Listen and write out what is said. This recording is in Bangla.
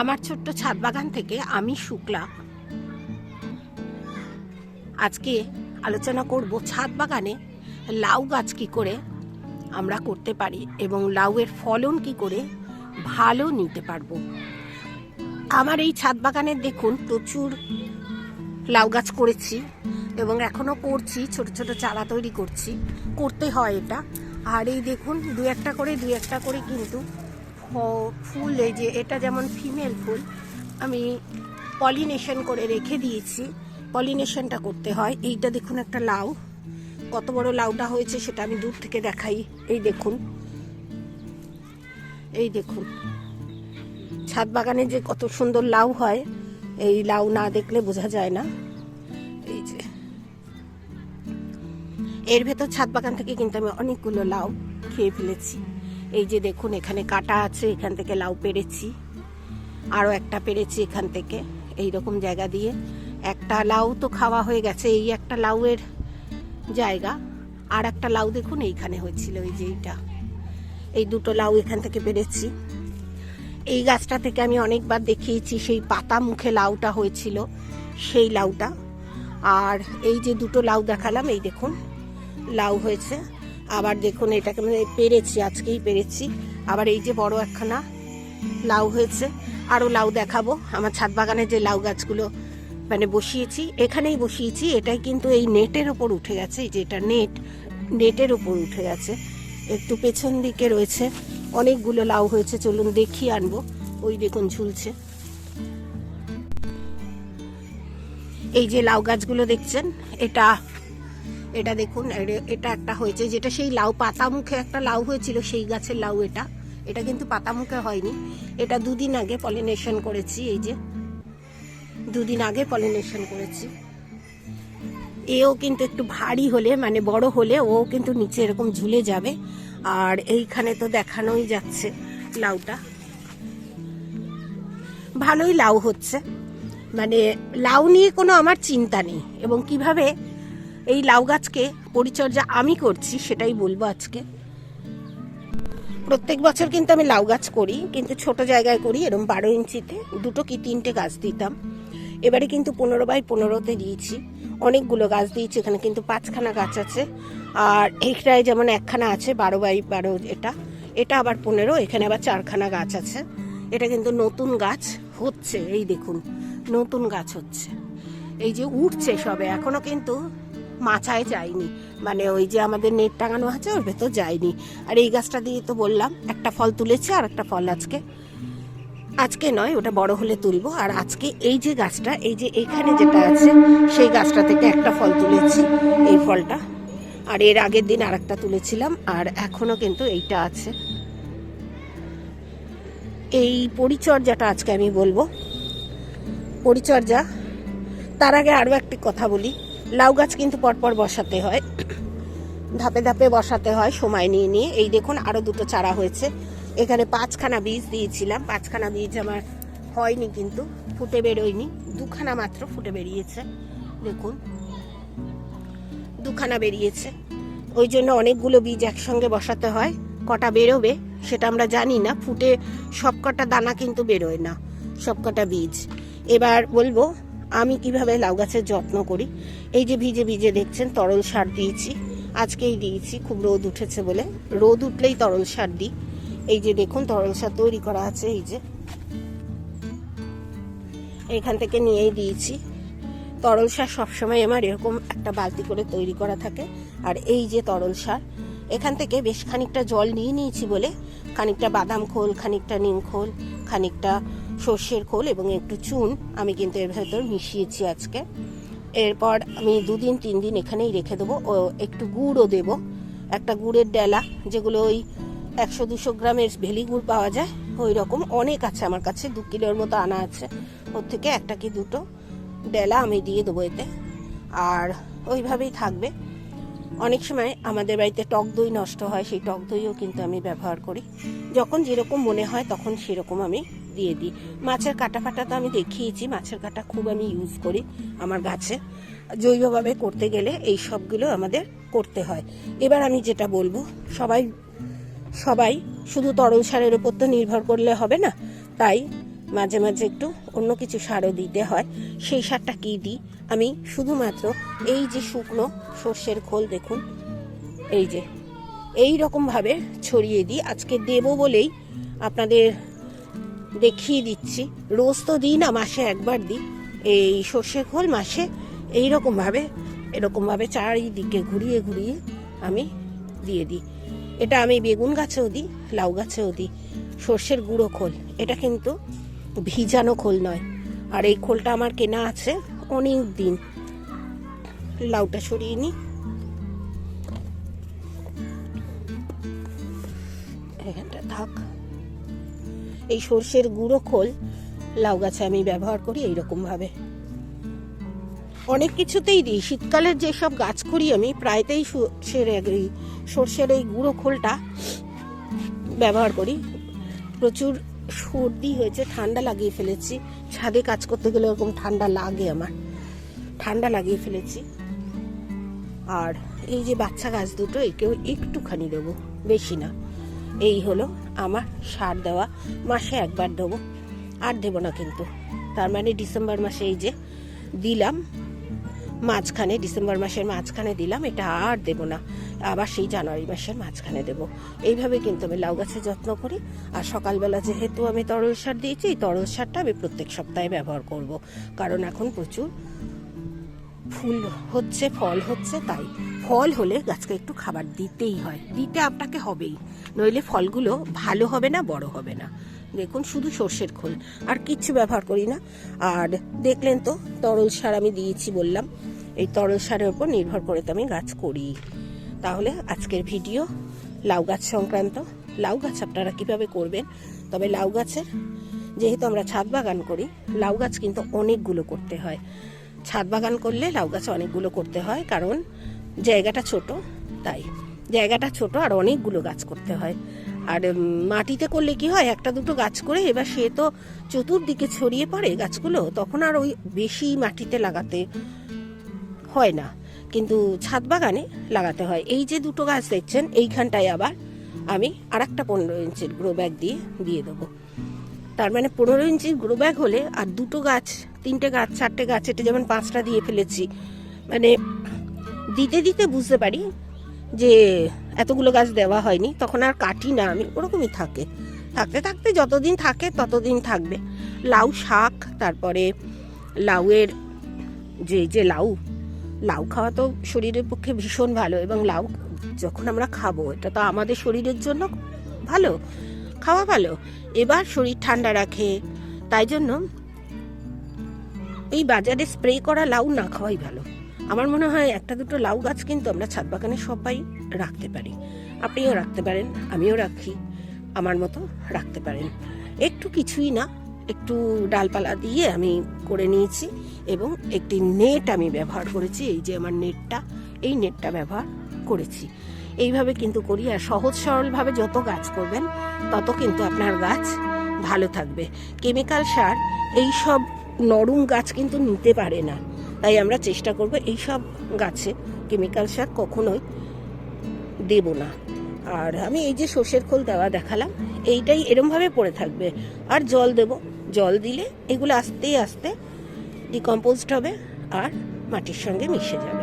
আমার ছোট্ট ছাদ বাগান থেকে আমি শুক্লা। আজকে আলোচনা করব ছাদ বাগানে লাউ গাছ কি করে আমরা করতে পারি এবং লাউয়ের ফলন কি করে ভালো নিতে পারব। আমার এই ছাদ বাগানে দেখুন প্রচুর লাউ গাছ করেছি এবং এখনও করছি, ছোট ছোট চারা তৈরি করছি। করতে হয় এটা। আর এই দেখুন, দু একটা করে, দু একটা করে কিন্তু ফুল, এই যে এটা যেমন ফিমেল ফুল, আমি পলিনেশন করে রেখে দিয়েছি। পলিনেশনটা করতে হয়। এইটা দেখুন একটা লাউ। কত বড় লাউটা হয়েছে সেটা আমি দূর থেকে দেখাই। এই দেখুন। এই দেখুন। ছাদ বাগানে যে কত সুন্দর লাউ হয়, এই লাউ না দেখলে বোঝা যায় না। এই যে। এর ভেতর ছাদ বাগান থেকে কিন্তু আমি অনেকগুলো লাউ খেয়ে ফেলেছি। এই যে দেখুন, এখানে কাটা আছে, এখান থেকে লাউ পেরেছি আরও একটা পেরেছি এখান থেকে এই রকম জায়গা দিয়ে। একটা লাউ তো খাওয়া হয়ে গেছে, এই একটা লাউয়ের জায়গা। আর একটা লাউ দেখুন, এইখানে হয়েছিল, এই যে এইটা। এই দুটো লাউ এখান থেকে পেরেছি। এই গাছটা থেকে আমি অনেকবার দেখিয়েছি, সেই পাতা মুখে লাউটা হয়েছিল, সেই লাউটা। আর এই যে দুটো লাউ দেখালাম, এই দেখুন, লাউ হয়েছে। আবার দেখুন এটাকে মানে পেরেছি, আজকেই পেরেছি। আবার এই যে বড় একখানা লাউ হয়েছে, আরও লাউ দেখাবো। আমার ছাদ বাগানে যে লাউ গাছগুলো মানে বসিয়েছি, এখানেই বসিয়েছি, এটাই কিন্তু এই নেটের ওপর উঠে গেছে, এই যে এটা নেট, নেটের ওপর উঠে গেছে। একটু পেছন দিকে রয়েছে, অনেকগুলো লাউ হয়েছে, চলুন দেখি আনব। ওই দেখুন ঝুলছে। এই যে লাউ গাছগুলো দেখছেন, এটা এটা দেখুন, এটা একটা হয়েছে, যেটা সেই লাউ, পাতা মুখে একটা লাউ হয়েছিল, সেই গাছের লাউ এটা। এটা কিন্তু পাতা মুখে হয়নি। এটা দুদিন আগে পলিনেশন করেছি, এই যে। দুদিন আগে পলিনেশন করেছি। এও কিন্তু একটু ভারী হলে মানে বড় হলে, ও কিন্তু নিচে এরকম ঝুলে যাবে। আর এইখানে তো দেখানোই যাচ্ছে লাউটা। ভালোই লাউ হচ্ছে। মানে লাউ নিয়ে কোনো আমার চিন্তা নেই। এবং কীভাবে এই লাউ গাছকে পরিচর্যা আমি করছি, সেটাই বলব আজকে। প্রত্যেক বছর কিন্তু আমি লাউ গাছ করি, কিন্তু ছোট জায়গায় করি এরকম বারো ইঞ্চিতে, দুটো কি তিনটে গাছ দিতাম। এবারে কিন্তু পনেরো বাই পনেরোতে দিয়েছি, অনেকগুলো গাছ দিয়েছি, এখানে কিন্তু পাঁচখানা গাছ আছে। আর এইটায় যেমন একখানা আছে, বারো বাই বারো এটা এটা আবার পনেরো, এখানে আবার চারখানা গাছ আছে। এটা কিন্তু নতুন গাছ হচ্ছে, এই দেখুন, নতুন গাছ হচ্ছে। এই যে উঠছে সবে, এখনও কিন্তু মাচায় যায়নি। মানে ওই যে আমাদের নেট টাঙানো আছে, ওর ভেতর যায়নি। আর এই গাছটা দিয়ে তো বললাম, একটা ফল তুলেছে আর একটা ফল আজকে। আজকে নয়, ওটা বড় হলে তুলব। আর আজকে এই যে গাছটা, এই যে এখানে যেটা আছে, সেই গাছটা থেকে একটা ফল তুলেছি, এই ফলটা। আর এর আগের দিন আর একটা তুলেছিলাম, আর এখনও কিন্তু এইটা আছে। এই পরিচর্যাটা আজকে আমি বলব। পরিচর্যা, তার আগে আরও একটি কথা বলি। লাউ গাছ কিন্তু পরপর বসাতে হয়। ধাপে ধাপে বসাতে হয় সময় নিয়ে নিয়ে। এই দেখুন আরও দুটো চারা হয়েছে। এখানে পাঁচখানা বীজ দিয়েছিলাম। পাঁচখানা বীজ আমার হয়নি কিন্তু, ফুটে বেরোয়নি। দুখানা মাত্র ফুটে বেরিয়েছে। দেখুন, দুখানা বেরিয়েছে। ওই জন্য অনেকগুলো বীজ একসঙ্গে বসাতে হয়। কটা বেরোবে, সেটা আমরা জানি না। ফুটে সব কটা দানা কিন্তু বেরোয় না সব কটা বীজ। এবার বলব আমি কীভাবে লাউ গাছের যত্ন করি? এই যে ভিজে ভিজে দেখছেন, তরল সার দিয়েছি। আজকেই দিয়েছি, খুব রোদ উঠেছে বলে। রোদ উঠলেই তরল সার দিই। এই যে দেখুন, তরল সার তৈরি করা আছে, এই যে। এখান থেকে নিয়েই দিয়েছি। তরল সার সবসময় আমার এরকম একটা বালতি করে তৈরি করা থাকে। আর এই যে তরল সার, এখান থেকে বেশ খানিকটা জল নিয়ে নিয়েছি বলে। খানিকটা বাদাম খোল, খানিকটা নিম খোল, খানিকটা সর্ষের খোল এবং একটু চুন আমি কিন্তু এর ভেতর মিশিয়েছি আজকে। এরপর আমি দুদিন তিন দিন এখানেই রেখে দেবো। ও, একটু গুড়ও দেবো। একটা গুড়ের ডেলা, যেগুলো ওই একশো দুশো গ্রামের ভেলি গুড় পাওয়া যায়, ওই রকম। অনেক আছে আমার কাছে, দু কিলোর মতো আনা আছে। ওর থেকে একটা কি দুটো ডেলা আমি দিয়ে দেবো এতে। আর ওইভাবেই থাকবে। অনেক সময় আমাদের বাড়িতে টক দই নষ্ট হয়, সেই টক দইও কিন্তু আমি ব্যবহার করি। যখন যেরকম মনে হয় তখন সেরকম আমি দিয়ে দিই। মাছের কাটা ফাটা তো আমি দেখিয়েছি, মাছের কাটা খুব আমি ইউজ করি আমার গাছে। জৈবভাবে করতে গেলে এই সবগুলো আমাদের করতে হয়। এবার আমি যেটা বলব, সবাই সবাই শুধু তরল সারের উপর তো নির্ভর করলে হবে না, তাই মাঝে মাঝে একটু অন্য কিছু সারও দিতে হয়। সেই সারটা কী দিই? আমি শুধুমাত্র এই যে শুকনো সর্ষের খোল দেখুন, এই যে, এই রকমভাবে ছড়িয়ে দিই। আজকে দেবো বলেই আপনাদের দেখিয়ে দিচ্ছি। রোজ তো দিই না, মাসে একবার দিই। এই সর্ষের খোল মাসে এই রকমভাবে, এরকমভাবে চারিদিকে ঘুরিয়ে ঘুরিয়ে আমি দিয়ে দিই। এটা আমি বেগুন গাছেও দিই, লাউ গাছেও দিই। সর্ষের গুঁড়ো খোল, এটা কিন্তু ভিজানো খোল নয়। আর এই খোলটা আমার কেনা আছে অনেক দিন। লাউটা সরিয়ে নিই থাক। এই সর্ষের গুঁড়ো খোল লাউ গাছে আমি ব্যবহার করি এইরকম ভাবে অনেক কিছুতেই দিই। শীতকালের যেসব গাছ করি আমি, প্রায়তেই সর্ষের সর্ষের এই গুঁড়ো খোলটা ব্যবহার করি। প্রচুর সর্দি হয়েছে, ঠান্ডা লাগিয়ে ফেলেছি। ছাদে কাজ করতে গেলে ওরকম ঠান্ডা লাগে আমার। ঠান্ডা লাগিয়ে ফেলেছি। আর এই যে বাচ্চা গাছ দুটো, একেও একটুখানি দেবো, বেশি না। এই হলো আমার সার দেওয়া, মাসে একবার দেবো। আর দেবো না কিন্তু। তার মানে ডিসেম্বর মাসে এই যে দিলাম মাঝখানে, ডিসেম্বর মাসের মাঝখানে দিলাম, এটা আর দেব না। আবার সেই জানুয়ারি মাসের মাঝখানে দেব। এইভাবে কিন্তু আমি লাউ গাছের যত্ন করি। আর সকালবেলা যেহেতু আমি তরল সার দিয়েছি, এই তরল সারটা আমি প্রত্যেক সপ্তাহে ব্যবহার করব। কারণ এখন প্রচুর ফুল হচ্ছে, ফল হচ্ছে, তাই। ফল হলে গাছকে একটু খাবার দিতেই হয়। দিতে আপনাকে হবেই। নইলে ফলগুলো ভালো হবে না, বড় হবে না। দেখুন, শুধু সর্ষের খোল। আর কিচ্ছু ব্যবহার করি না। আর দেখলেন তো, তরল সার আমি দিয়েছি বললাম। এই তরল সারের উপর নির্ভর করে তো আমি গাছ করি। তাহলে আজকের ভিডিও লাউ গাছ সংক্রান্ত। লাউ গাছ আপনারা কীভাবে করবেন? তবে লাউ গাছের, যেহেতু আমরা ছাদ বাগান করি, লাউ গাছ কিন্তু অনেকগুলো করতে হয়। ছাদ বাগান করলে লাউ গাছ অনেকগুলো করতে হয়। কারণ জায়গাটা ছোট, তাই। জায়গাটা ছোট আর অনেকগুলো গাছ করতে হয়। আর মাটিতে করলে কি হয়, একটা দুটো গাছ করে এবার সে তো চতুর্দিকে ছড়িয়ে পড়ে গাছগুলো, তখন আর ওই বেশি মাটিতে লাগাতে হয় না। কিন্তু ছাদ বাগানে লাগাতে হয়। এই যে দুটো গাছ দেখছেন, এইখানটায় আবার আমি আর একটা পনেরো ইঞ্চির গ্রো ব্যাগ দিয়ে দিয়ে দেবো। তার মানে পনেরো ইঞ্চির গ্রো ব্যাগ হলে আর দুটো গাছ, তিনটে গাছ, চারটে গাছ, এটা যেমন পাঁচটা দিয়ে ফেলেছি মানে দিতে দিতে বুঝতে পারি যে এতগুলো গাছ দেওয়া হয়নি, তখন আর কাটি না আমি, ওরকমই থাকে। থাকতে থাকতে যতদিন থাকে ততদিন থাকবে। লাউ শাক, তারপরে লাউয়ের যে যে লাউ লাউ খাওয়া তো শরীরের পক্ষে ভীষণ ভালো এবং লাউ যখন আমরা খাব, এটা তো আমাদের শরীরের জন্য ভালো, খাওয়া ভালো। এবার শরীর ঠান্ডা রাখে, তাই জন্য এই বাজারে স্প্রে করা লাউ না খাওয়াই ভালো। আমার মনে হয় একটা দুটো লাউ গাছ কিন্তু আমরা ছাদ বাগানে সবাই রাখতে পারি। আপনিও রাখতে পারেন, আমিও রাখি, আমার মতো রাখতে পারেন। একটু কিছুই না, একটু ডালপালা দিয়ে আমি করে নিয়েছি এবং একটি নেট আমি ব্যবহার করেছি, এই যে আমার নেটটা, এই নেটটা ব্যবহার করেছি। এইভাবে কিন্তু করি আর সহজ সরলভাবে যত গাছ করবেন, তত কিন্তু আপনার গাছ ভালো থাকবে। কেমিক্যাল সার এই সব নরম গাছ কিন্তু নিতে পারে না। তাই আমরা চেষ্টা করব এই সব গাছে কেমিক্যাল সার কখনোই দেব না। আর আমি এই যে সর্ষের খোল দেওয়া দেখালাম, এইটাই এরমভাবে পড়ে থাকবে। আর জল দেব, জল দিলে এগুলো আস্তে আস্তে ডিকম্পোজড হবে আর মাটির সঙ্গে মিশে যাবে।